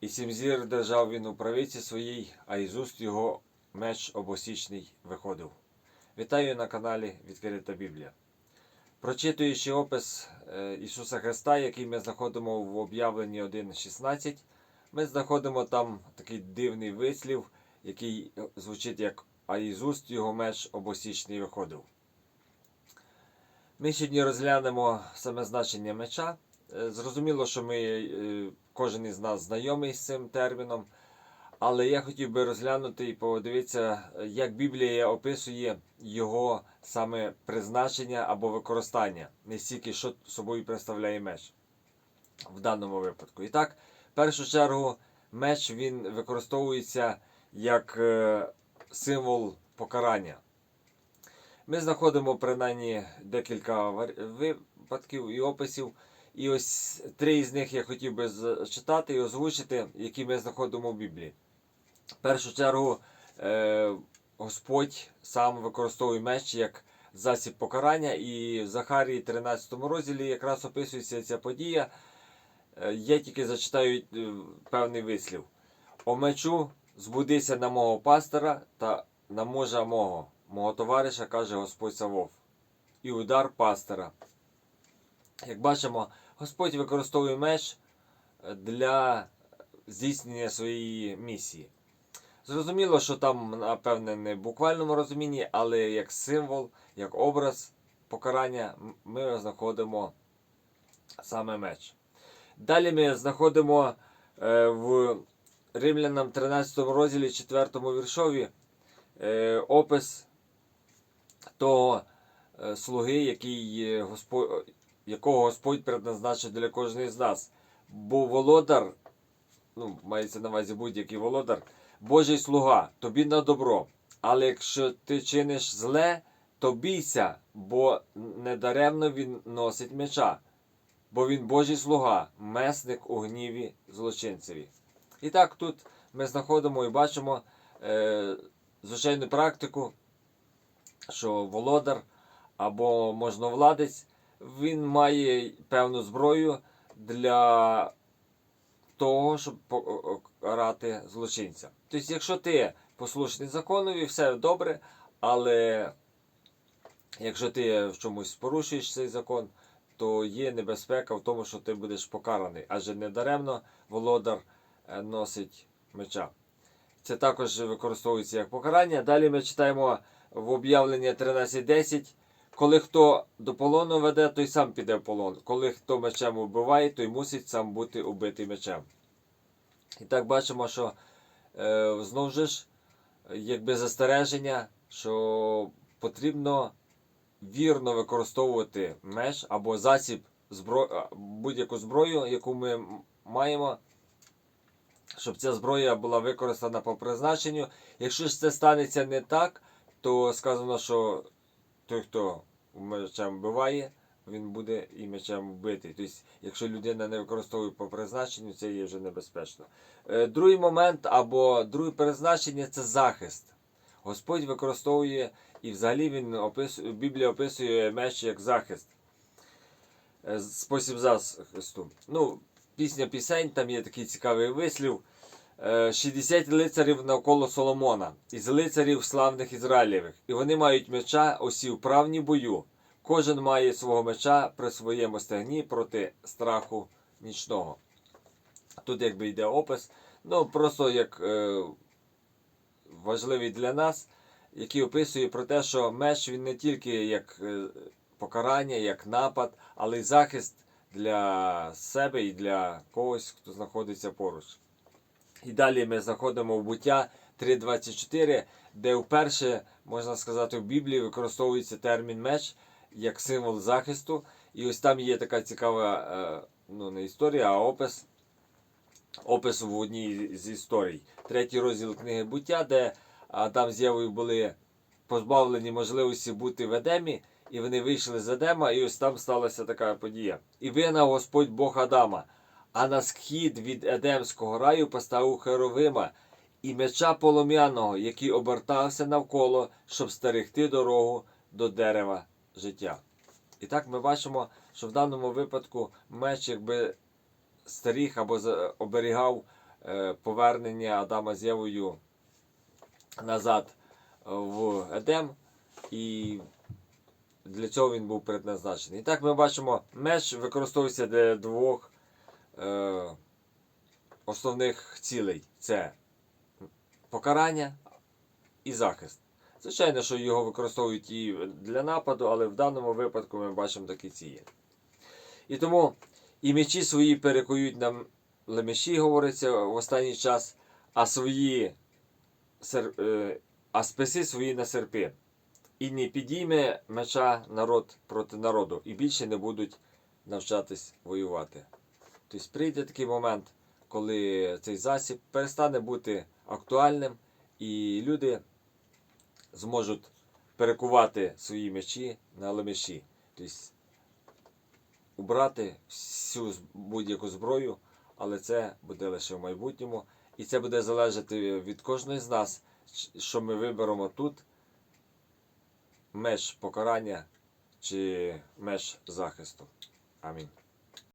І сім зір держав він у правиці своїй, а із уст його меч обосічний виходив. Вітаю на каналі Відкрита Біблія. Прочитуючи опис е, Ісуса Христа, який ми знаходимо в об'явленні 1.16, ми знаходимо там такий дивний вислів, який звучить як А із уст його меч обосічний виходив. Ми сьогодні розглянемо саме значення меча. Е, Зрозуміло, що ми, е, кожен із нас знайомий з цим терміном, але я хотів би розглянути і подивитися, як Біблія описує його саме призначення або використання, не стільки що собою представляє меч в даному випадку. І так, в першу чергу, меч він використовується як е, символ покарання. Ми знаходимо принаймні декілька випадків і описів. І ось три із них я хотів би зачитати і озвучити, які ми знаходимо в Біблії. В першу чергу, е, Господь сам використовує меч як засіб покарання, і в Захарії 13 розділі якраз описується ця подія. Е, я тільки зачитаю е, певний вислів. О мечу збудися на мого пастора та на мужа мого, мого товариша, каже Господь Савов. І удар пастора. Як бачимо, Господь використовує меч для здійснення своєї місії. Зрозуміло, що там, напевне, не в буквальному розумінні, але як символ, як образ покарання ми знаходимо саме меч. Далі ми знаходимо е, в Римлянам 13 розділі 4 віршові е, опис того е, слуги, який е, Господь, якого Господь предназначив для кожного з нас. Бо володар, ну, мається на увазі будь-який володар, Божий слуга, тобі на добро. Але якщо ти чиниш зле, то бійся, бо недаремно він носить меча, бо він Божий слуга, месник у гніві злочинцеві. І так тут ми знаходимо і бачимо е, звичайну практику, що володар або можновладець він має певну зброю для того, щоб покарати злочинця. Тобто, якщо ти послушний законові, все добре, але якщо ти в чомусь порушуєш цей закон, то є небезпека в тому, що ти будеш покараний, адже недаремно володар е, носить меча. Це також використовується як покарання. Далі ми читаємо в об'явленні 13.10. Коли хто до полону веде, той сам піде в полон. Коли хто мечем вбиває, той мусить сам бути убитий мечем. І так бачимо, що е, знову ж якби застереження, що потрібно вірно використовувати меч або засіб збро... будь-яку зброю, яку ми маємо, щоб ця зброя була використана по призначенню. Якщо ж це станеться не так, то сказано, що той, хто мечем вбиває, він буде і мечем вбитий. Тобто, якщо людина не використовує по призначенню, це є вже небезпечно. Е, Другий момент або друге призначення це захист. Господь використовує і взагалі він описує, Біблія описує меч як захист. Е, Спосіб захисту. Ну, пісня пісень, там є такий цікавий вислів. Е, 60 лицарів навколо Соломона, із лицарів славних Ізраїлєвих, і вони мають меча осі в бою. Кожен має свого меча при своєму стегні проти страху нічного. Тут якби йде опис. Ну, просто як е, важливий для нас, який описує про те, що меч він не тільки як е, покарання, як напад, але й захист для себе і для когось, хто знаходиться поруч. І далі ми заходимо в буття 3.24, де вперше, можна сказати, в Біблії використовується термін меч як символ захисту. І ось там є така цікава е, ну, не історія, а опис. Опис в одній з історій. Третій розділ книги буття, де Адам з Євою були позбавлені можливості бути в Едемі, і вони вийшли з Едема, і ось там сталася така подія. І вигнав Господь Бог Адама, а на схід від Едемського раю поставив Херовима і меча полум'яного, який обертався навколо, щоб стерегти дорогу до дерева життя. І так ми бачимо, що в даному випадку меч якби стеріг або оберігав е, повернення Адама з Євою назад в Едем. І для цього він був предназначений. І так ми бачимо, меч використовується для двох е, основних цілей: це покарання і захист. Звичайно, що його використовують і для нападу, але в даному випадку ми бачимо такі цілі. І тому і мечі свої перекують нам лемеші, говориться в останній час, а свої сер, е, а списи свої на серпи. І не підійме меча народ проти народу, і більше не будуть навчатись воювати. Тобто прийде такий момент, коли цей засіб перестане бути актуальним, і люди зможуть перекувати свої мечі на лемеші. Тобто убрати всю будь-яку зброю, але це буде лише в майбутньому. І це буде залежати від кожної з нас, що ми виберемо тут меч покарання чи меч захисту. Амінь.